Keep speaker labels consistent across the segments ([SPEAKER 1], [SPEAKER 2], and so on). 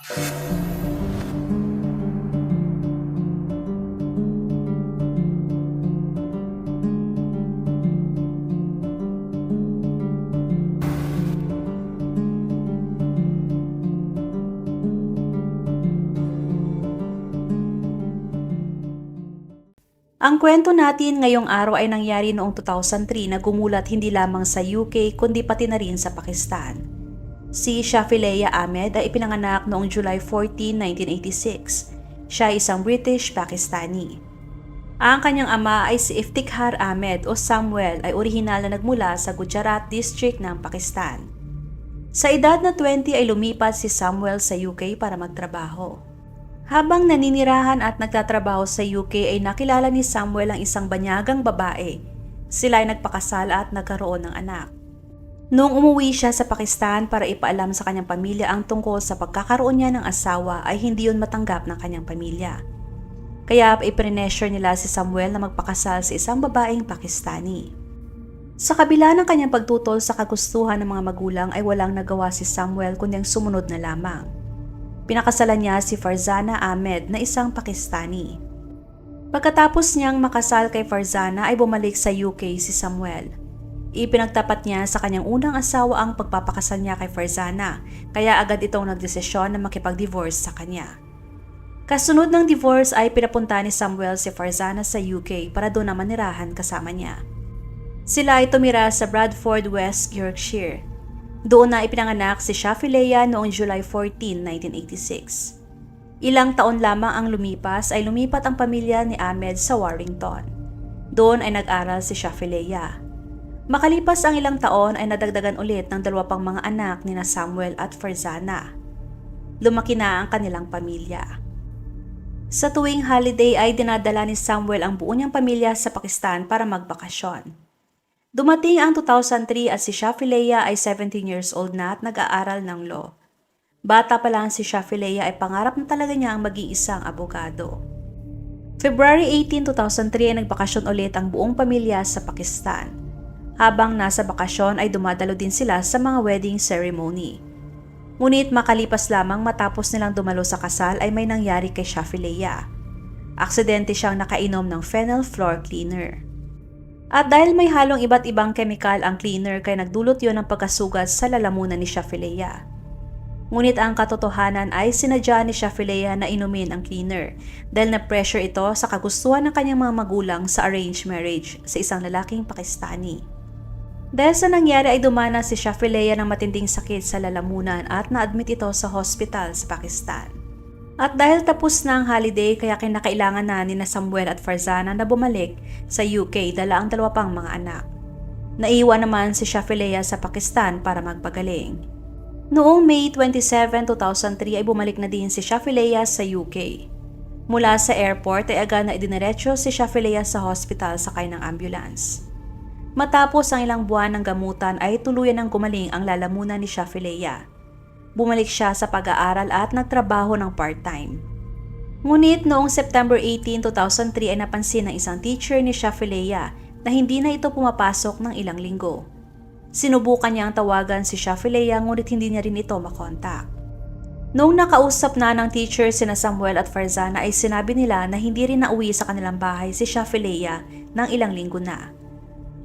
[SPEAKER 1] Ang kwento natin ngayong araw ay nangyari noong 2003 na gumulat hindi lamang sa UK kundi pati na rin sa Pakistan. Si Shafileya Ahmed ay ipinanganak noong July 14, 1986. Siya ay isang British-Pakistani. Ang kanyang ama ay si Iftikhar Ahmed o Samuel ay orihinal na nagmula sa Gujarat District ng Pakistan. Sa edad na 20 ay lumipat si Samuel sa UK para magtrabaho. Habang naninirahan at nagtatrabaho sa UK ay nakilala ni Samuel ang isang banyagang babae. Sila ay nagpakasal at nagkaroon ng anak. Noong umuwi siya sa Pakistan para ipaalam sa kanyang pamilya ang tungkol sa pagkakaroon niya ng asawa ay hindi yun matanggap ng kanyang pamilya. Kaya ipinepressure nila si Samuel na magpakasal sa isang babaeng Pakistani. Sa kabila ng kanyang pagtutol sa kagustuhan ng mga magulang ay walang nagawa si Samuel kundi ang sumunod na lamang. Pinakasalan niya si Farzana Ahmed na isang Pakistani. Pagkatapos niyang makasal kay Farzana ay bumalik sa UK si Samuel. Ipinagtapat niya sa kanyang unang asawa ang pagpapakasal niya kay Farzana kaya agad itong nagdesisyon na makipag-divorce sa kanya. Kasunod ng divorce ay pinapunta ni Samuel si Farzana sa UK para doon na manirahan kasama niya. Sila ay tumira sa Bradford, West Yorkshire. Doon na ipinanganak si Shafileya noong July 14, 1986. Ilang taon lamang ang lumipas ay lumipat ang pamilya ni Ahmed sa Warrington. Doon ay nag-aral si Shafileya. Makalipas ang ilang taon ay nadagdagan ulit ng dalawa pang mga anak ni na Samuel at Farzana. Lumaki na ang kanilang pamilya. Sa tuwing holiday ay dinadala ni Samuel ang buo niyang pamilya sa Pakistan para magbakasyon. Dumating ang 2003 at si Shafileya ay 17 years old na at nag-aaral ng law. Bata pa lang si Shafileya ay pangarap na talaga niya ang maging isang abogado. February 18, 2003 ay nagbakasyon ulit ang buong pamilya sa Pakistan. Habang nasa bakasyon ay dumadalo din sila sa mga wedding ceremony. Ngunit makalipas lamang matapos nilang dumalo sa kasal ay may nangyari kay Shafileya. Aksidente siyang nakainom ng phenyl floor cleaner. At dahil may halong iba't ibang kemikal ang cleaner kay nagdulot yon ng pagkasugat sa lalamunan ni Shafileya. Ngunit ang katotohanan ay sinadya ni Shafileya na inumin ang cleaner dahil na-pressure ito sa kagustuhan ng kanyang mga magulang sa arranged marriage sa isang lalaking Pakistani. Dahil sa nangyari ay dumana si Shafileya ng matinding sakit sa lalamunan at na-admit ito sa hospital sa Pakistan. At dahil tapos na ang holiday kaya kinakailangan na ni Samuel at Farzana na bumalik sa UK dala ang dalawa pang mga anak. Naiwan naman si Shafileya sa Pakistan para magpagaling. Noong May 27, 2003 ay bumalik na din si Shafileya sa UK. Mula sa airport ay agad na idiniretso si Shafileya sa hospital sakay ng ambulance. Matapos ang ilang buwan ng gamutan ay tuluyan ng gumaling ang lalamunan ni Shafileya. Bumalik siya sa pag-aaral at nagtrabaho ng part-time. Ngunit noong September 18, 2003 ay napansin ng isang teacher ni Shafileya na hindi na ito pumapasok ng ilang linggo. Sinubukan niyang tawagan si Shafileya ngunit hindi niya rin ito makontak. Noong nakausap na ng teacher sina Samuel at Farzana ay sinabi nila na hindi rin nauwi sa kanilang bahay si Shafileya ng ilang linggo na.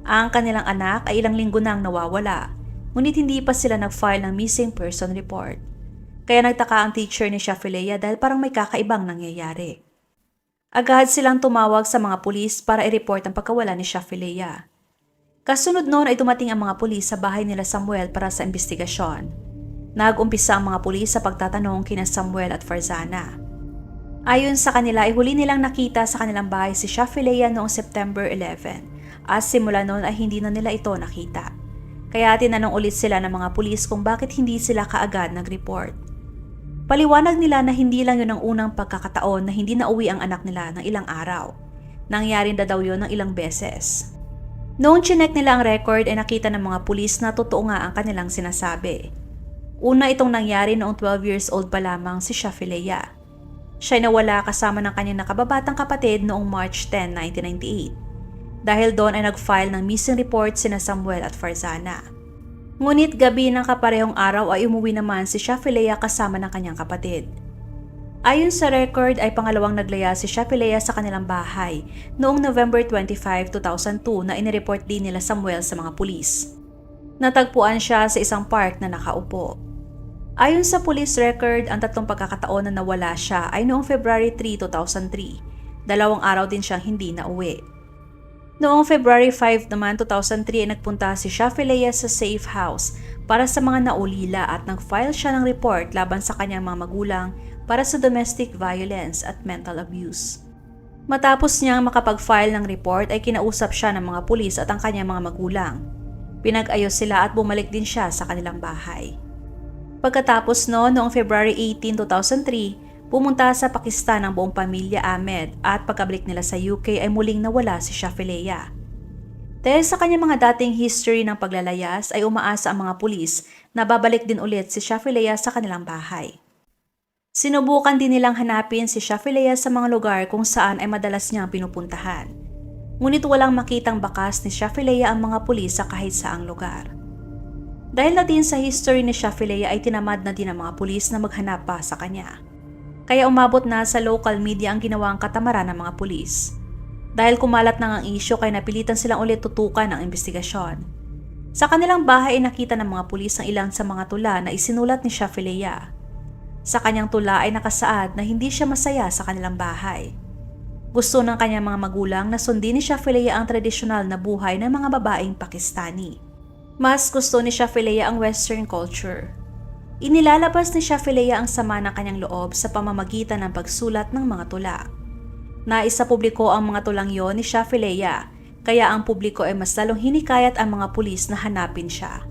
[SPEAKER 1] Ang kanilang anak ay ilang linggo nang nawawala, ngunit hindi pa sila nag-file ng missing person report. Kaya nagtaka ang teacher ni Shafileya dahil parang may kakaibang nangyayari. Agad silang tumawag sa mga pulis para i-report ang pagkawala ni Shafileya. Kasunod noon ay dumating ang mga pulis sa bahay nila Samuel para sa investigasyon. Nag-umpisa ang mga pulis sa pagtatanong kina Samuel at Farzana. Ayon sa kanila ay huli nilang nakita sa kanilang bahay si Shafileya noong September 11 at simula noon ay hindi na nila ito nakita. Kaya tinanong ulit sila ng mga pulis kung bakit hindi sila kaagad nag-report. Paliwanag nila na hindi lang yun ang unang pagkakataon na hindi nauwi ang anak nila ng ilang araw. Nangyari na daw yun ng ilang beses. Noong chinek nila ang record ay nakita ng mga pulis na totoo nga ang kanilang sinasabi. Una itong nangyari noong 12 years old pa lamang si Shafileya. Siya nawala kasama ng kanyang nakababatang kapatid noong March 10, 1998. Dahil doon ay nag-file ng missing report sina Samuel at Farzana. Ngunit gabi ng kaparehong araw ay umuwi naman si Shafilea kasama ng kanyang kapatid. Ayon sa record ay pangalawang naglaya si Shafilea sa kanilang bahay noong November 25, 2002 na inireport din nila Samuel sa mga pulis. Natagpuan siya sa isang park na nakaupo. Ayon sa police record, ang tatlong pagkakataon na nawala siya ay noong February 3, 2003. Dalawang araw din siyang hindi nauwi. Noong February 5 naman 2003 ay nagpunta si Shafilea sa safe house para sa mga naulila at nag-file siya ng report laban sa kanyang mga magulang para sa domestic violence at mental abuse. Matapos niyang makapag-file ng report ay kinausap siya ng mga pulis at ang kanyang mga magulang. Pinag-ayos sila at bumalik din siya sa kanilang bahay. Pagkatapos no, noong February 18, 2003, Pumunta sa Pakistan ang buong pamilya Ahmed at pagkabalik nila sa UK ay muling nawala si Shafilea. Dahil sa kanyang mga dating history ng paglalayas ay umaasa ang mga pulis na babalik din ulit si Shafilea sa kanilang bahay. Sinubukan din nilang hanapin si Shafilea sa mga lugar kung saan ay madalas niyang pinupuntahan. Ngunit walang makitang bakas ni Shafilea ang mga pulis sa kahit saang lugar. Dahil na din sa history ni Shafilea ay tinamad na din ang mga pulis na maghanap pa sa kanya. Kaya umabot na sa local media ang ginawang katamaran ng mga pulis. Dahil kumalat na ang isyo kaya napilitan silang ulit tutukan ang investigasyon. Sa kanilang bahay ay nakita ng mga pulis ang ilang sa mga tula na isinulat ni Shafilea. Sa kanyang tula ay nakasaad na hindi siya masaya sa kanilang bahay. Gusto ng kanyang mga magulang na sundin ni Shafilea ang tradisyonal na buhay ng mga babaeng Pakistani. Mas gusto ni Shafilea ang Western culture Inilalabas ni Shafilea ang sama ng kanyang loob sa pamamagitan ng pagsulat ng mga tula. Nais sa publiko ang mga tulang yon ni Shafilea, kaya ang publiko ay mas lalong hinikayat ang mga pulis na hanapin siya.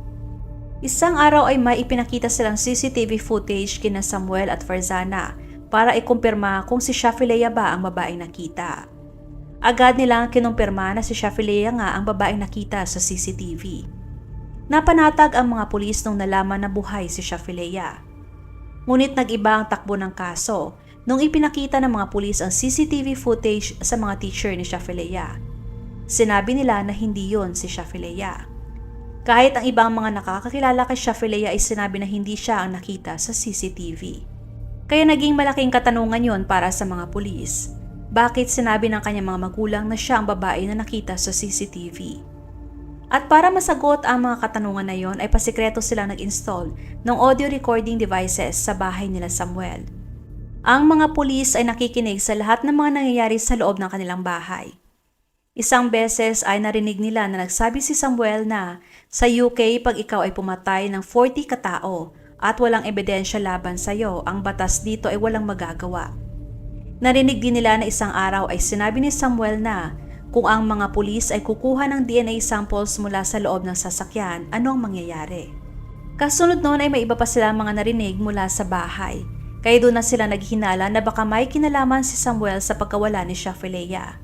[SPEAKER 1] Isang araw ay may ipinakita silang CCTV footage kina Samuel at Farzana para ikumpirma kung si Shafilea ba ang babaeng nakita. Agad nilang kinumpirma na si Shafilea nga ang babaeng nakita sa CCTV. Napanatag ang mga pulis nung nalaman na buhay si Shafilea. Ngunit nag-iba ang takbo ng kaso nung ipinakita ng mga pulis ang CCTV footage sa mga teacher ni Shafilea. Sinabi nila na hindi yon si Shafilea. Kahit ang ibang mga nakakakilala kay Shafilea ay sinabi na hindi siya ang nakita sa CCTV. Kaya naging malaking katanungan yon para sa mga pulis. Bakit sinabi ng kanyang mga magulang na siya ang babae na nakita sa CCTV? At para masagot ang mga katanungan na yon ay pasikreto silang nag-install ng audio recording devices sa bahay nila Samuel. Ang mga pulis ay nakikinig sa lahat ng mga nangyayari sa loob ng kanilang bahay. Isang beses ay narinig nila na nagsabi si Samuel na sa UK pag ikaw ay pumatay ng 40 katao at walang ebidensya laban sa iyo, ang batas dito ay walang magagawa. Narinig din nila na isang araw ay sinabi ni Samuel na kung ang mga pulis ay kukuha ng DNA samples mula sa loob ng sasakyan, ano ang mangyayari? Kasunod noon ay may iba pa sila mga narinig mula sa bahay. Kaya doon na sila naghinala na baka may kinalaman si Samuel sa pagkawala ni Shafilea.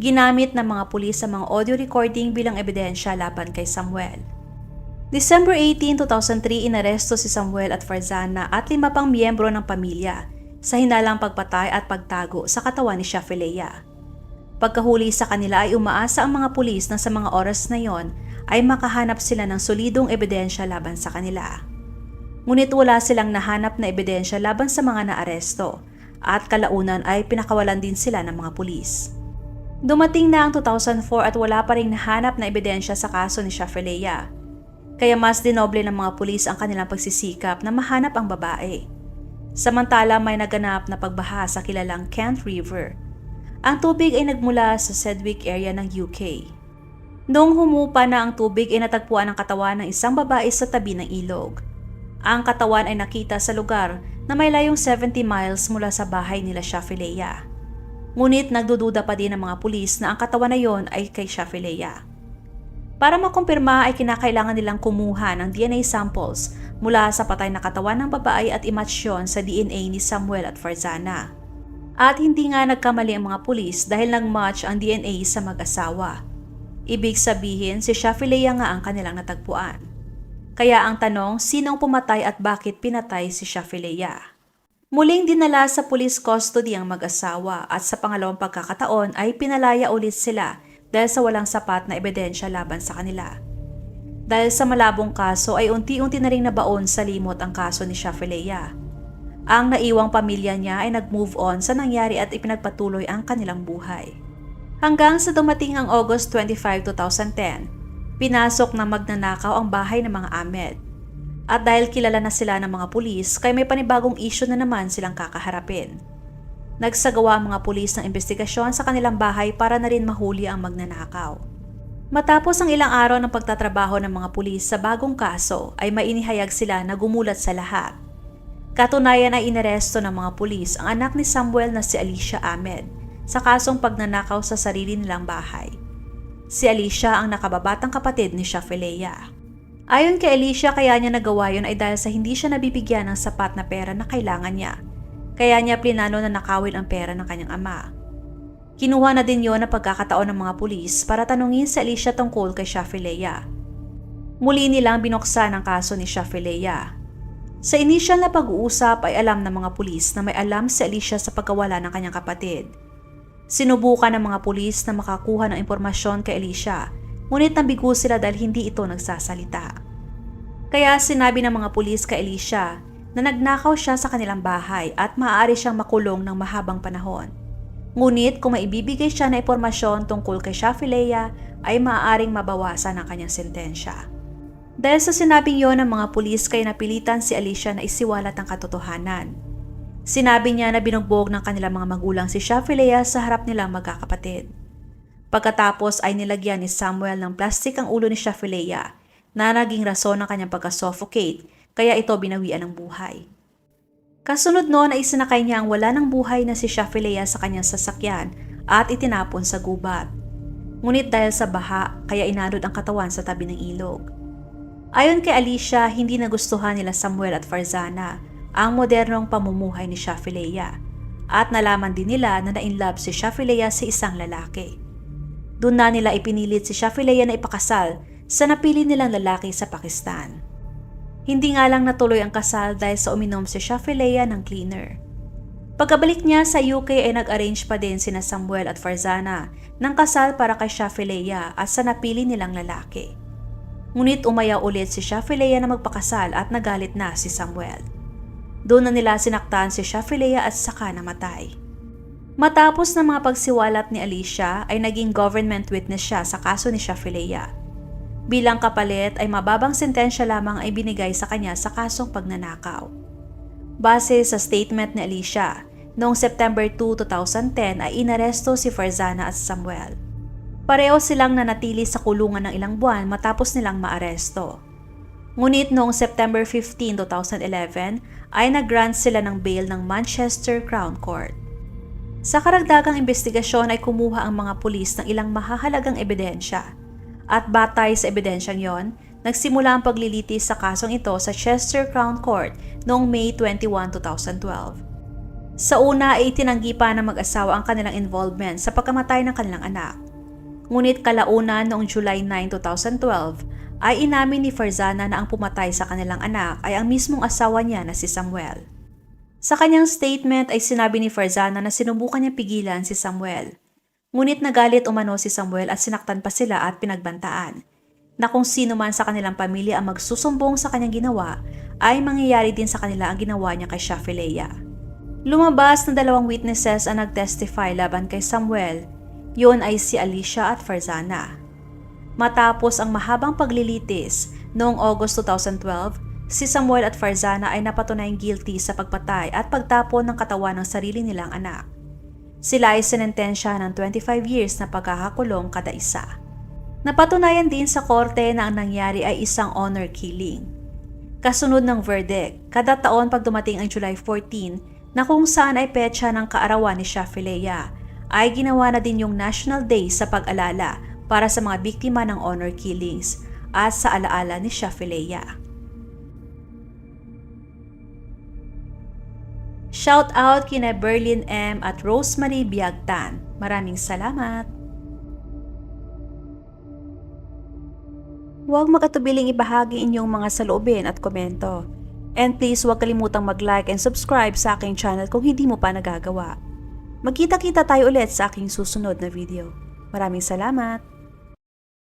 [SPEAKER 1] Ginamit ng mga pulis ang mga audio recording bilang ebidensya laban kay Samuel. December 18, 2003, inaresto si Samuel at Farzana at lima pang miyembro ng pamilya sa hinalang pagpatay at pagtago sa katawan ni Shafilea. Pagkahuli sa kanila ay umaasa ang mga pulis na sa mga oras na yon ay makahanap sila ng solidong ebidensya laban sa kanila. Ngunit wala silang nahanap na ebidensya laban sa mga naaresto at kalaunan ay pinakawalan din sila ng mga pulis. Dumating na ang 2004 at wala pa rin nahanap na ebidensya sa kaso ni Shafilea. Kaya mas dinoble ng mga pulis ang kanilang pagsisikap na mahanap ang babae. Samantala may naganap na pagbaha sa kilalang Kent River ang tubig ay nagmula sa Sedgwick area ng UK. Noong humupa na ang tubig ay natagpuan ang katawan ng isang babae sa tabi ng ilog. Ang katawan ay nakita sa lugar na may layong 70 miles mula sa bahay nila Shafilea. Ngunit nagdududa pa din ang mga pulis na ang katawan na yon ay kay Shafilea. Para makumpirma ay kinakailangan nilang kumuha ng DNA samples mula sa patay na katawan ng babae at imatch yon sa DNA ni Samuel at Farzana. At hindi nga nagkamali ang mga pulis dahil nag-match ang DNA sa mag-asawa. Ibig sabihin si Shafilea nga ang kanilang natagpuan. Kaya ang tanong, sinong pumatay at bakit pinatay si Shafilea? Muling dinala sa police custody ang mag-asawa at sa pangalawang pagkakataon ay pinalaya ulit sila dahil sa walang sapat na ebidensya laban sa kanila. Dahil sa malabong kaso ay unti-unti na rin nabaon sa limot ang kaso ni Shafilea. Ang naiwang pamilya niya ay nag-move on sa nangyari at ipinagpatuloy ang kanilang buhay. Hanggang sa dumating ang August 25, 2010, pinasok na magnanakaw ang bahay ng mga Ahmed. At dahil kilala na sila ng mga pulis, kaya may panibagong issue na naman silang kakaharapin. Nagsagawa ang mga pulis ng investigasyon sa kanilang bahay para na rin mahuli ang magnanakaw. Matapos ang ilang araw ng pagtatrabaho ng mga pulis sa bagong kaso ay mainihayag sila na gumulat sa lahat. Katunayan ay inaresto ng mga pulis ang anak ni Samuel na si Alicia Ahmed sa kasong pagnanakaw sa sarili nilang bahay. Si Alicia ang nakababatang kapatid ni Shafilea. Ayon kay Alicia kaya niya nagawa yun ay dahil sa hindi siya nabibigyan ng sapat na pera na kailangan niya. Kaya niya plinano na nakawin ang pera ng kanyang ama. Kinuha na din yon ang pagkakataon ng mga pulis para tanungin si Alicia tungkol kay Shafilea. Muli nilang binuksan ang kaso ni Shafilea. Sa initial na pag-uusap ay alam ng mga pulis na may alam si Alicia sa pagkawala ng kanyang kapatid. Sinubukan ng mga pulis na makakuha ng impormasyon kay Alicia, ngunit nabigo sila dahil hindi ito nagsasalita. Kaya sinabi ng mga pulis kay Alicia na nagnakaw siya sa kanilang bahay at maaari siyang makulong ng mahabang panahon. Ngunit kung maibibigay siya na impormasyon tungkol kay Shafilea ay maaaring mabawasan ang kanyang sentensya. Dahil sa sinabing yon ng mga pulis kay napilitan si Alicia na isiwalat ang katotohanan. Sinabi niya na binugbog ng kanilang mga magulang si Shafilea sa harap nilang magkakapatid. Pagkatapos ay nilagyan ni Samuel ng plastik ang ulo ni Shafilea na naging rason ng kanyang pagka-suffocate kaya ito binawian ng buhay. Kasunod noon ay sinakay niya ang wala ng buhay na si Shafilea sa kanyang sasakyan at itinapon sa gubat. Ngunit dahil sa baha, kaya inanod ang katawan sa tabi ng ilog. Ayon kay Alicia, hindi nagustuhan nila Samuel at Farzana ang modernong pamumuhay ni Shafilea at nalaman din nila na na-inlove si Shafilea sa isang lalaki. Doon na nila ipinilit si Shafilea na ipakasal sa napili nilang lalaki sa Pakistan. Hindi nga lang natuloy ang kasal dahil sa uminom si Shafilea ng cleaner. Pagkabalik niya sa UK ay nag-arrange pa din sina Samuel at Farzana ng kasal para kay Shafilea at sa napili nilang lalaki. Ngunit umayaw ulit si Shafilea na magpakasal at nagalit na si Samuel. Doon na nila sinaktan si Shafilea at saka namatay. Matapos ng mga pagsiwalat ni Alicia ay naging government witness siya sa kaso ni Shafilea. Bilang kapalit ay mababang sentensya lamang ay binigay sa kanya sa kasong pagnanakaw. Base sa statement ni Alicia, noong September 2, 2010 ay inaresto si Farzana at Samuel. Pareho silang nanatili sa kulungan ng ilang buwan matapos nilang maaresto. Ngunit noong September 15, 2011 ay nag-grant sila ng bail ng Manchester Crown Court. Sa karagdagang investigasyon ay kumuha ang mga pulis ng ilang mahahalagang ebidensya. At batay sa ebidensyang yon, nagsimula ang paglilitis sa kasong ito sa Chester Crown Court noong May 21, 2012. Sa una ay itinanggi pa ng mag-asawa ang kanilang involvement sa pagkamatay ng kanilang anak. Ngunit kalaunan noong July 9, 2012 ay inamin ni Farzana na ang pumatay sa kanilang anak ay ang mismong asawa niya na si Samuel. Sa kanyang statement ay sinabi ni Farzana na sinubukan niya pigilan si Samuel. Ngunit nagalit umano si Samuel at sinaktan pa sila at pinagbantaan na kung sino man sa kanilang pamilya ang magsusumbong sa kanyang ginawa ay mangyayari din sa kanila ang ginawa niya kay Shafilea. Lumabas na dalawang witnesses ang nagtestify laban kay Samuel. Yun ay si Alicia at Farzana. Matapos ang mahabang paglilitis noong August 2012, si Samuel at Farzana ay napatunayang guilty sa pagpatay at pagtapon ng katawan ng sarili nilang anak. Sila ay sinentensya ng 25 years na pagkakakulong kada isa. Napatunayan din sa korte na ang nangyari ay isang honor killing. Kasunod ng verdict, kada taon pag dumating ang July 14 na kung saan ay petsa ng kaarawan ni Shafilea, ay ginawa na din yung National Day sa pag-alala para sa mga biktima ng honor killings at sa alaala ni Shafilea. Shout out kina Berlin M at Rosemary Biagtan. Maraming salamat. Huwag magatubiling ibahagi inyong mga saloobin at komento. And please huwag kalimutang mag-like and subscribe sa aking channel kung hindi mo pa nagagawa. Magkita-kita tayo ulit sa aking susunod na video. Maraming salamat!